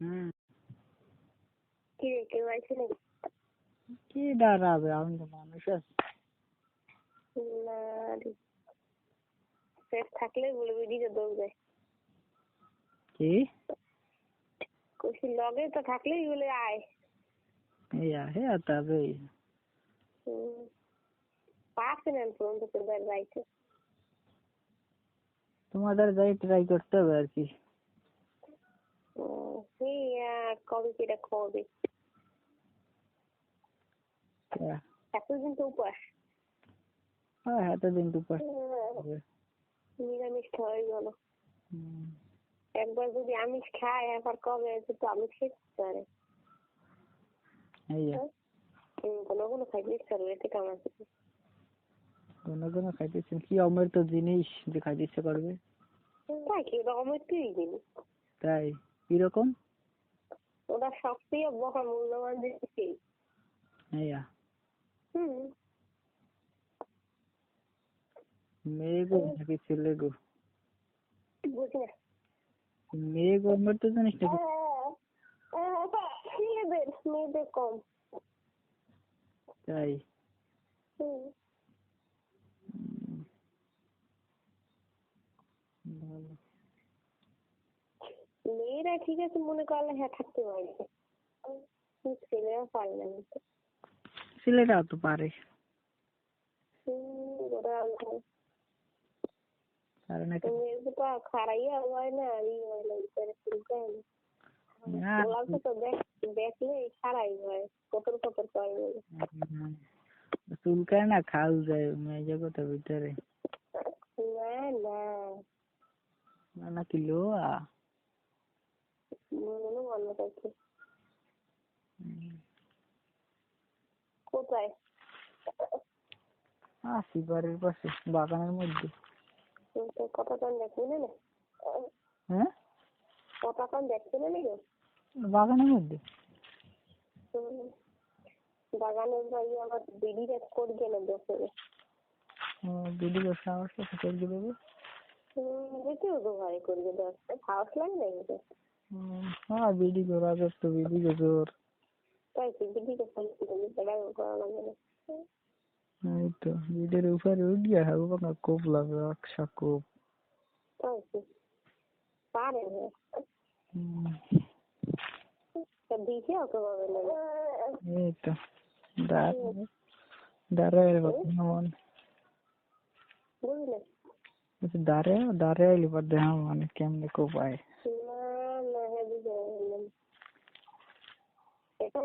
হুম। কি কেউ আছে নাকি? কি দাঁড়াবে? আমি তো মানুষ আছি। না রে। থাকলে বলবি দিকে কি? কইছি লগে তো থাকলেই বলে আয়। এই আহে আর তবে হুম। পাচ্ছে না পর্যন্ত তোদের বাড়িতে? তোমাদের যাই ট্রাই করতে হবে আর কি। কবে কি এটা খাওয়াবে হ্যাঁ। এতদিন তো উপাস। হ্যাঁ এতদিন তো পাস হবে নিরামিষ খাওয়াই হুম। একবার যদি আমিষ খায় একবার কবে? তো আমিষ খেতে পারে। কোনো কোনো খাইতে ইচ্ছা করবে কোনো কি অমৃত জিনিস যে খাইতে ইচ্ছে করবে? তাই কি? রকমের তুই তাই? কীরকম? ওটা সবচেয়ে বড় মূল্যবান জিনিস হুম। মেয়ে গো নাকি ছেলে গো? মেয়ে গো অমৃত জিনিস নাকি? মেয়েদের মেয়েদের কম। তাই হুম হুম। ভালো মেয়েরা ঠিক আছে মনে করলে হ্যাঁ থাকতে পারে। ছেলেরা পারে না। ছেলেরাও তো পারে। ওরা পারে না খারাইয়া হয় না ই হয় না। চুলকায় খাল যায় মেয়ে জগতের ভিতরে। না না। না নাকি লোয়া। মনে মনে কোথায়? আসি বাড়ির পাশে বাগানের মধ্যে। তো কতক্ষণ দেখবি না হ্যাঁ? কতক্ষণ দেখবি না নাকি? বাগানের মধ্যে। বাগানের বাড়ি আমার দিদি রেট করে গেল বছরে দিদি বসে আমার সাথে করে দেবে যেতেও তো ভাই করে গেলে হাউস লাগে না হ্যাঁ বিডি জোর আগে তো এই বিডির উপরে উঠিয়া হবে না কোপ লাগবে কোপ তাই তো পারে দিছে ওকে এই তো দাঁড়ায় দাঁড়ায় মন মানে কেমনে কোপায় না না হ্যাঁ বুঝে গেলাম যে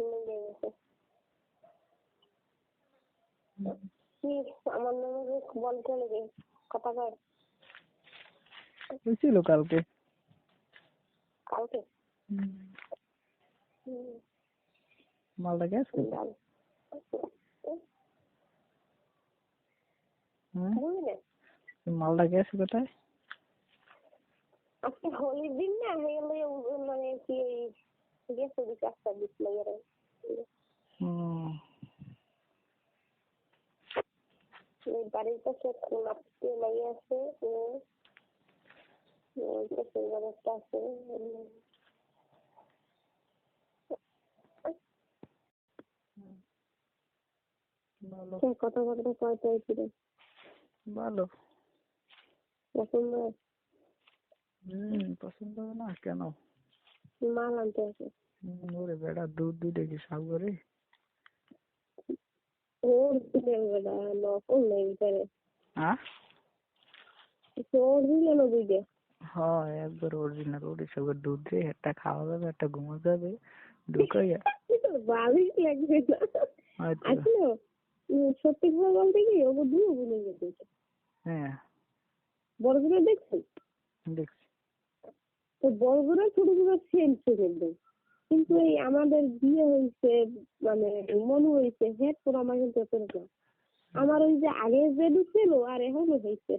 মিলে গেছে কি আমার নামে যে বল গে কথা কয় হয়েছিল কালকে কালকে মালটা বুঝলে মালটা গেছে কোথায় আজকে হোলির দিন না হয়ে গেলে মানে কি এই গেছে দুই চারটা দিক লাগে হুম, বাড়ির পাশে মাটিতে আছে ওই পাশে কথা কথা কয়টা ছিল ভালো। পছন্দ হুম পছন্দ হবে না কেন? মাল আনতে আছে ওরে বেটা দুধ দুধে কি সাগরে? ওর দিলে বেটা নকল নেই ভিতরে। হ্যাঁ ওর দিলে না দুইটা হ্যাঁ একবার অরিজিনাল ওরে দুধ রে একটা খাওয়া যাবে একটা ঘুমো যাবে ঢুকাইয়া ভালোই লাগবে না। আসলে সত্যি কথা বলতে কি ওকে বলে যেতে হ্যাঁ। বড়গুলো দেখছেন? দেখছি। তো বড়গুলো ছোটগুলো সেম সেম একদম। কিন্তু এই আমাদের বিয়ে হয়েছে মানে মনে হয়েছে হেড করে আমার কিন্তু এত না। আমার ওই যে আগে যে ছিল আর এখনও হয়েছে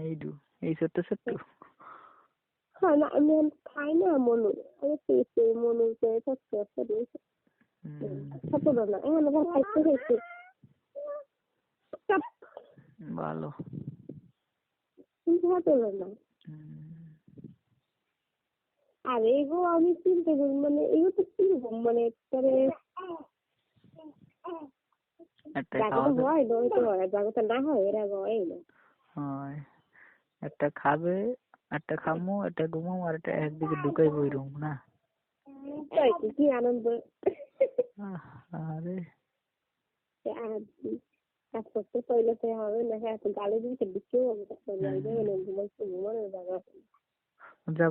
এই দু এই ছোট্ট ছোট্ট হ্যাঁ না আমি খাই না মনু। আমি পেয়েছি মনু থাকতে রয়েছে হুম, না এখন আবার খাইতে হয়েছে ভালো। কিন্তু হ্যাঁ না। আর এগো আমি চিন্তা করি মানে এগো তো কীরকম মানে একবারে একটা জায়গাটা খাওয়া দাওয়া হয় নয় হয় জায়গাটা না হয় এরা হয় না। হয়। একটা খাবে একটা খামু একটা ঘুমামু আর একটা একদিকে ঢুকাই বইরুম না? তাই কি কি আনন্দ? আরে কাজ করতে পারলে তো হবে না এত গালি হবে না ঘুমাইতে ঘুমানোর জায়গা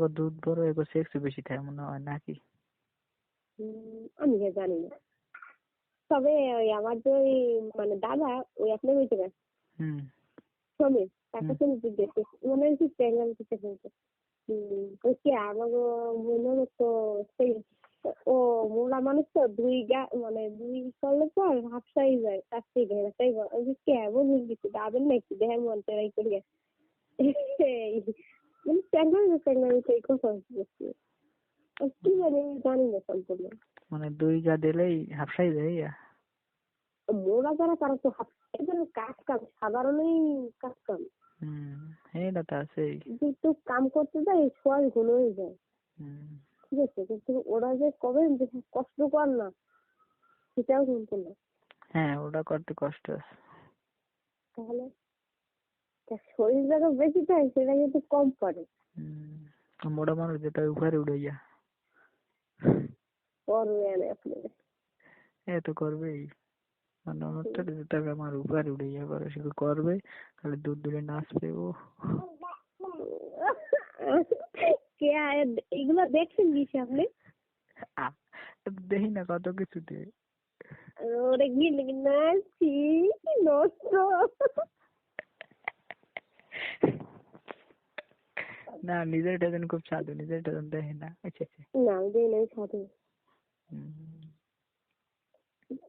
দুধ বড় এগো সেক্স বেশি থাকে মনে হয় নাকি? আমি জানি না। তবে আমার যে ওই মানে দাদা ওই আপনার সমীর তাকে দেখতে মনে হচ্ছে প্রেগনেন্ট কিছু হয়েছে আমাকে মনে হলো তো সেই ও মোলা মানুষ তো দুই গা মানে দুই করলে পর হাফসাই যায় তার থেকে ঘেরা তাই ওই কে? এমন হয়ে গেছে দাবেন নাকি? দেহে মন তেরাই করে গেছে মানে এই কথা হচ্ছে আর কি জানি জানি না সম্পূর্ণ। মানে দুই গা দিলেই হাফসাই যায় মোরা যারা তারা তো হাফ এদের কাজ কাম সাধারণই কাজ কাম। হুম এইটা তো আছেই। কিন্তু কাম করতে যায় সোয়াল ঘন হয়ে যায় ঠিক আছে কিন্তু ওরা যে কবে যে কষ্ট কর না সেটাও কিন্তু না। হ্যাঁ ওটা করতে কষ্ট আছে। তাহলে? তার শরীর যারা বেশি থাকে সেটা কিন্তু কম পড়ে। মোটা মানুষ যেটা উপরে উড়ে যা করবে আপনি এ তো করবেই। মানে অনেকটা আমার উপরে উড়ে যা করে করবে। খালি দুধ দিলে নাচবে ও। কে এগুলো দেখছেন কি আপনি? দেখি না কত কিছুতে। ওরে গিয়ে নাচি নষ্ট। না নিজের যেন খুব সাধু নিজের যেন দেখে না। আচ্ছা আচ্ছা। না আমি নাই সাথে হুম।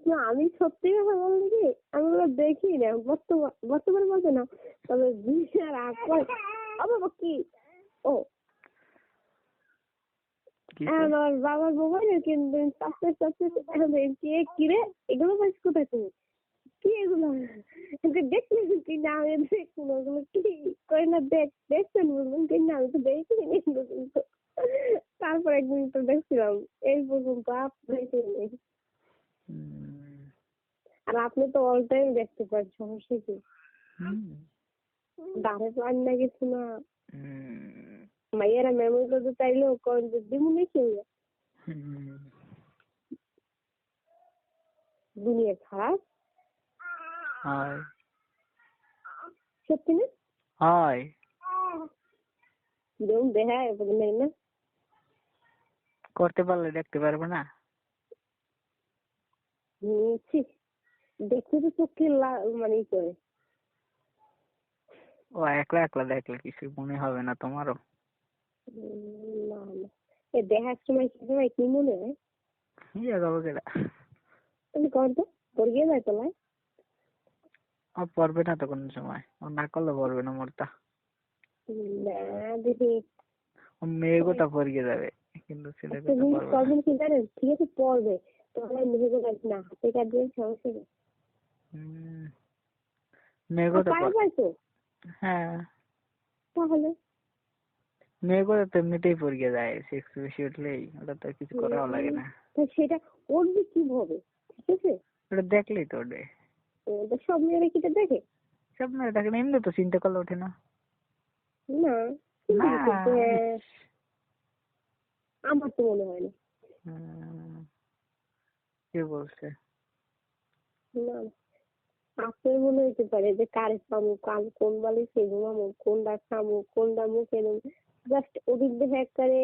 না আমি সত্যি কথা বলতে কি আমি ওগুলো দেখি না। বর্তমান বর্তমানে বলতে না তবে পর ও বাবা কি? ও। কি আমার বাবার মোবাইলে কিন্তু চাপতে চাপতে কে কিরে এগুলো পাইছ কোথায় তুমি? কি এগুলো? দেখলি কি না আমি দেখছি না ওগুলো কি কই না দেখ দেখছেন বলবেন কি না আমি তো দেখিনি এগুলো কিন্তু তারপর একদিন তো দেখছিলাম এই পর্যন্ত দেখিনি আর আপনি তো অল টাইম দেখতে পান সমস্যা কি? হুম। দাঁড়ে পান না কিছু না। মাইয়ারা মেমোরি করতে চাইলেও করেন যে দিমু নাকি দুনিয়া খারাপ হয় সত্যি না হয় দেখায় না করতে পারলে দেখতে পারবে না দেখতে তো চোখে মানে ই করে ও একলা একলা দেখলে কিছু মনে হবে না তোমারও না না এ দেখার সময় কি সময় কি মনে হয় ইয়া যাব কেডা তুমি কর তো যায় তোলায় ও পড়বে না তো কোনো সময়। ও না করলে পড়বে না মোরটা। না দিদি। ও মেয়ে গোটা পড়িয়ে যাবে কিন্তু ছেলে গোটা পড়বে কি জানেন? ঠিক আছে পড়বে। তাহলে মেয়ে গোটা না হাতে কাটবেন সমস্যা নেই। মেয়ে গোটা হ্যাঁ। তাহলে? মেয়ে গোটা তো এমনিতেই পড়িয়ে যায় সেক্স বেশি উঠলেই। ওটা তো কিছু করাও লাগে না। তো সেটা করবে কীভাবে ঠিক আছে? ওটা দেখলেই তো তো সব মেয়েরা কি এটা দেখে? সব মেয়ে দেখে না এমনি তো চিন্তা করলে ওঠে না। না আমার তো মনে হয় না। কে বলছে? না। আপনার মনে হইতে পারে যে কারে খামু কাল কোন বালিশে ঘুমামু কোনটা খামু কোনটা মুখে দেবো জাস্ট ওদিক দেখে একবারে